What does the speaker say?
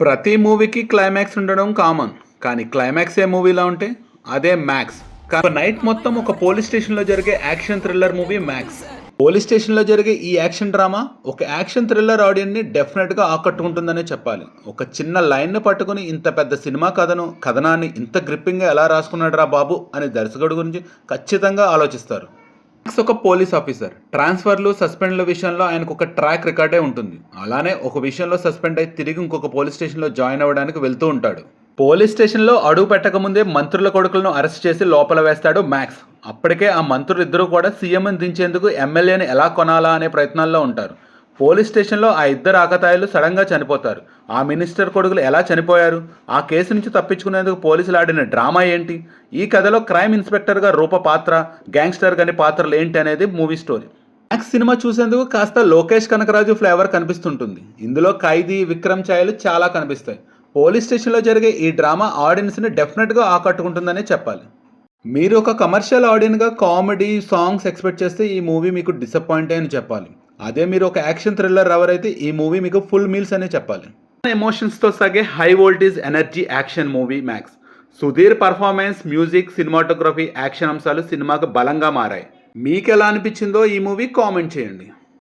ప్రతి మూవీకి క్లైమాక్స్ ఉండడం కామన్ కానీ క్లైమాక్స్ ఏ మూవీలో ఉంటే అదే మ్యాక్స్ నైట్ మొత్తం ఒక పోలీస్ స్టేషన్లో జరిగే action thriller movie Max police స్టేషన్లో జరిగే ఈ యాక్షన్ డ్రామా ఒక యాక్షన్ థ్రిల్లర్ ఆడియన్ని డెఫినెట్గా ఆకట్టుకుంటుందనే చెప్పాలి. ఒక చిన్న లైన్ను పట్టుకుని ఇంత పెద్ద సినిమా కథను కథనాన్ని ఇంత గ్రిప్పింగ్గా ఎలా రాసుకున్నాడు రా బాబు అని దర్శకుడు గురించి ఖచ్చితంగా ఆలోచిస్తారు. మ్యాక్స్ ఒక పోలీస్ ఆఫీసర్. ట్రాన్స్ఫర్లు సస్పెండ్ల విషయంలో ఆయనకు ఒక ట్రాక్ రికార్డే ఉంటుంది. అలానే ఒక విషయంలో సస్పెండ్ అయి తిరిగి ఇంకొక పోలీస్ స్టేషన్లో జాయిన్ అవ్వడానికి వెళ్తూ ఉంటాడు. పోలీస్ స్టేషన్లో అడుగు పెట్టకముందే మంత్రుల కొడుకులను అరెస్ట్ చేసి లోపల వేస్తాడు మ్యాక్స్. అప్పటికే ఆ మంత్రులు ఇద్దరు కూడా సీఎంని దించేందుకు ఎమ్మెల్యేని ఎలా కొనాలా అనే ప్రయత్నాల్లో ఉంటారు. పోలీస్ స్టేషన్లో ఆ ఇద్దరు ఆకతాయిలు సడన్గా చనిపోతారు. ఆ మినిస్టర్ కొడుకులు ఎలా చనిపోయారు? ఆ కేసు నుంచి తప్పించుకునేందుకు పోలీసులు ఆడిన డ్రామా ఏంటి? ఈ కథలో క్రైమ్ ఇన్స్పెక్టర్గా రూప పాత్ర గ్యాంగ్స్టర్ గని పాత్రలు ఏంటి అనేది మూవీ స్టోరీ. మ్యాక్స్ సినిమా చూసేందుకు కాస్త లోకేష్ కనకరాజు ఫ్లేవర్ కనిపిస్తుంటుంది. ఇందులో ఖైదీ విక్రమ్ ఛాయలు చాలా కనిపిస్తాయి. పోలీస్ స్టేషన్లో జరిగే ఈ డ్రామా ఆడియన్స్ని డెఫినెట్గా ఆకట్టుకుంటుందనే చెప్పాలి. మీరు ఒక కమర్షియల్ ఆడియన్గా కామెడీ సాంగ్స్ ఎక్స్పెక్ట్ చేస్తే ఈ మూవీ మీకు డిసప్పాయింట్ అని చెప్పాలి. అదే మీరు ఒక యాక్షన్ థ్రిల్లర్ రవర్ అయితే ఈ మూవీ మీకు ఫుల్ మీల్స్ అనే చెప్పాలి. ఎమోషన్స్తో సాగే high voltage energy action movie Max Sudheer performance music cinematography action అంశాలు సినిమాకు బలంగా మారాయి. మీకు ఎలా అనిపించిందో ఈ మూవీ కామెంట్ చేయండి.